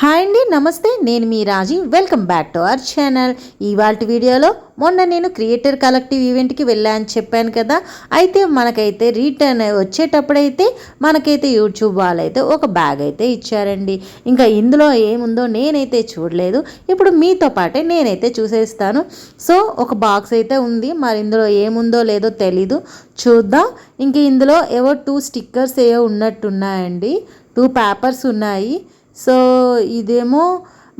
Hi అండి నమస్తే నేను మీ Raji welcome back to our channel ఇవాళ వీడియోలో మొన్న నేను క్రియేటర్ కలెక్టివ్ ఈవెంట్కి వెళ్ళాను చెప్పాను కదా. అయితే మనకైతే రిటర్న్ వచ్చేటప్పుడైతే మనకైతే యూట్యూబ్ వాళ్ళైతే ఒక బ్యాగ్ అయితే ఇచ్చారండి. ఇంకా ఇందులో ఏముందో నేనైతే చూడలేదు. ఇప్పుడు మీతో పాటే నేనైతే చూసేస్తాను. సో ఒక బాక్స్ అయితే ఉంది. మరి ఇందులో ఏముందో లేదో తెలీదు. చూద్దాం. ఇంక ఇందులో ఏవో టూ స్టిక్కర్స్ ఏవో ఉన్నట్టున్నాయండి. టూ పేపర్స్ ఉన్నాయి. సో ఇదేమో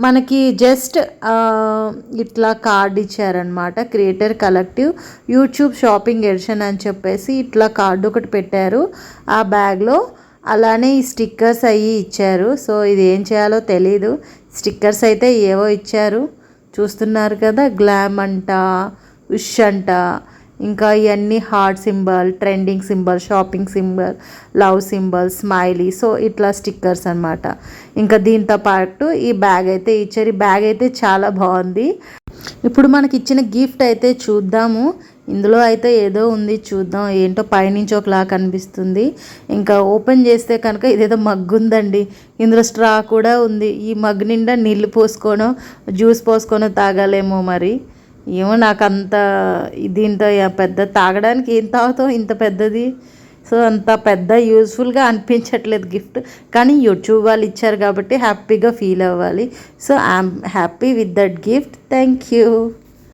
మనకి జస్ట్ ఇట్లా కార్డ్ ఇచ్చారనమాట creator collective YouTube shopping edition అని చెప్పేసి ఇట్లా కార్డు ఒకటి పెట్టారు. ఆ బ్యాగ్లో అలానే ఈ స్టిక్కర్స్ అవి ఇచ్చారు. సో ఇది ఏం చేయాలో తెలీదు. స్టిక్కర్స్ అయితే ఏవో ఇచ్చారు. చూస్తున్నారు కదా గ్లామ్ అంట ఉష్ అంట. ఇంకా ఇవన్నీ heart symbol trending symbol shopping symbol love symbol smiley so ఇట్లా స్టిక్కర్స్ అనమాట ఇంకా దీంతో పాటు ఈ బ్యాగ్ అయితే ఇచ్చారు. ఈ బ్యాగ్ అయితే చాలా బాగుంది. ఇప్పుడు మనకి ఇచ్చిన గిఫ్ట్ అయితే చూద్దాము. ఇందులో అయితే ఏదో ఉంది చూద్దాం. ఏంటో పైనుంచి ఒకలా కనిపిస్తుంది. ఇంకా ఓపెన్ చేస్తే కనుక ఇదేదో మగ్గు ఉందండి. ఇందులో స్ట్రా కూడా ఉంది. ఈ మగ్ నిండా నీళ్ళు పోసుకోనో జ్యూస్ పోసుకోనో తాగాలేమో మరి. ఏమో నాకు అంత దీంతో పెద్ద తాగడానికి ఏం తాగుతాం ఇంత పెద్దది? సో అంత పెద్ద యూస్ఫుల్గా అనిపించట్లేదు గిఫ్ట్. కానీ యూట్యూబ్ వాళ్ళు ఇచ్చారు కాబట్టి హ్యాపీగా ఫీల్ అవ్వాలి. So I'm happy with that gift. Thank you.